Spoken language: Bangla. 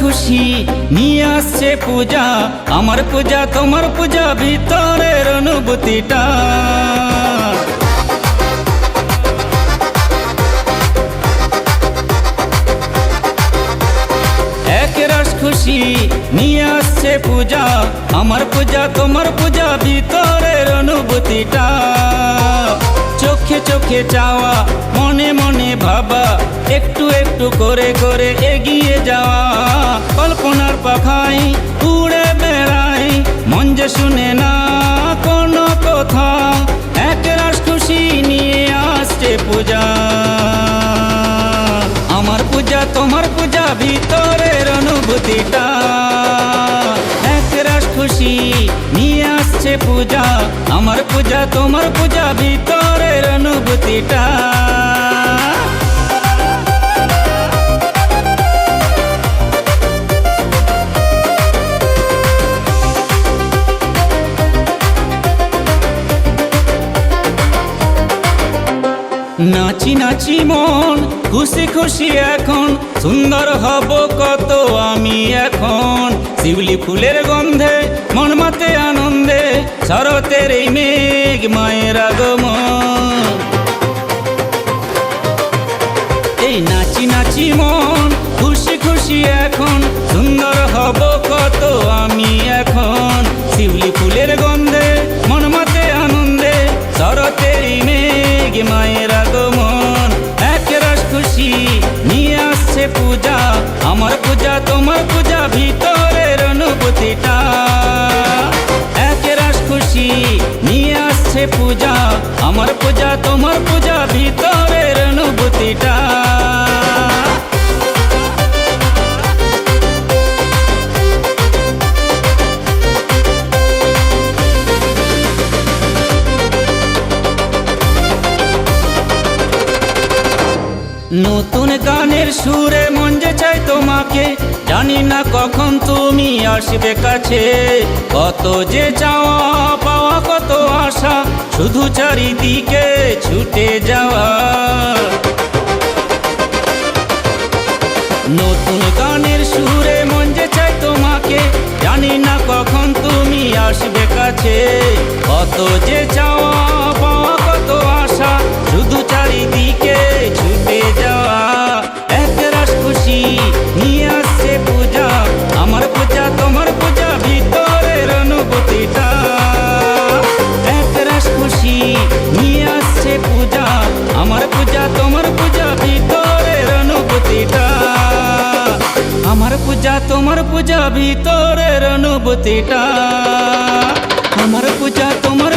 খুশি নিয়ে আসছে পূজা। আমার পূজা, তোমার পূজা ভিতরের অনুভূতিটা। খুশি নিয়ে আসছে পূজা। আমার পূজা, তোমার পূজা ভিতরের অনুভূতিটা। চোখে চাওয়া, মনে মনে ভাবা, একটু একটু করে করে এগিয়ে যাওয়া। কল্পনার পাখাই উড়ে বেড়াই মন যে শুনে না কোনো কথা। এক রাস খুশি নিয়ে আসছে পূজা। আমার পূজা, তোমার পূজা, ভিতরের অনুভূতিটা। এক রাস খুশি নিয়ে আসছে পূজা, আমার পূজা, তোমার পূজা ভিতরের অনুভূতিটা। নাচি নাচি মন, খুশি খুশি এখন। সুন্দর হব কত আমি এখন। শিউলি ফুলের গন্ধে মন এই মেঘ মায়ের আগমন। এই নাচি নাচি মন, খুশি খুশি এখন, সুন্দর হব কত আমি এখন। আমার পূজা তোমার পূজা ভিতরের নতুন গানের সুরে মন যে চাই তোমাকে, জানি না কখন তুমি আসবে কাছে। কত যে চাওয়া পাওয়া, কত আশা, শুধু চারিদিকে ছুটে যাওয়া। নতুন গানের সুরে মন যে চাই তোমাকে, জানি না কখন তুমি আসবে কাছে। কত যে চাওয়া পূজা তোমার পূজা ভিতরের অনুভূতিটা। আমার পূজা তোমার